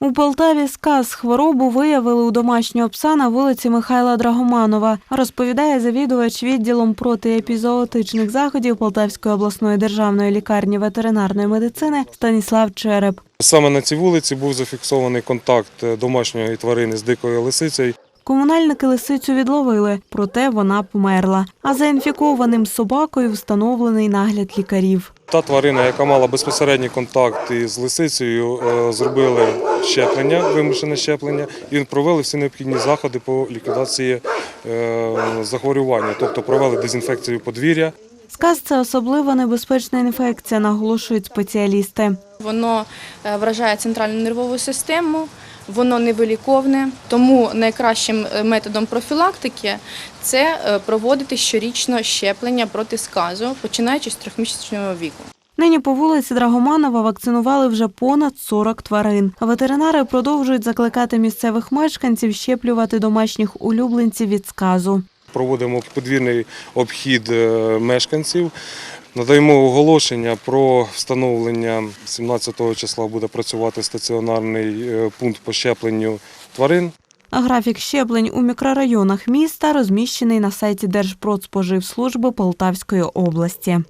У Полтаві сказ хворобу виявили у домашнього пса на вулиці Михайла Драгоманова, розповідає завідувач відділом протиепізоотичних заходів Полтавської обласної державної лікарні ветеринарної медицини Станіслав Череп. Саме на цій вулиці був зафіксований контакт е, домашньої тварини з дикою лисицею. Комунальники лисицю відловили, проте вона померла. А за інфікованим собакою встановлений нагляд лікарів. Та тварина, яка мала безпосередній контакт із лисицею, е, зробили щеплення, вимушене щеплення, і провели всі необхідні заходи по ліквідації е, захворювання, тобто провели дезінфекцію подвір'я. Сказ це особлива небезпечна інфекція, наголошують спеціалісти. Воно е, вражає центральну нервову систему, воно невиліковне. Тому найкращим е, методом профілактики це е, проводити щорічно щеплення проти сказу, починаючи з трьохмісячного віку. Нині по вулиці Драгоманова вакцинували вже понад 40 тварин. Ветеринари продовжують закликати місцевих мешканців щеплювати домашніх улюбленців від сказу. Проводимо подвірний обхід е, мешканців. Надаємо оголошення про встановлення 17 числа буде працювати стаціонарний е, пункт по щепленню тварин. Графік щеплень у мікрорайонах міста розміщений на сайті Держпродспоживслужби Полтавської області.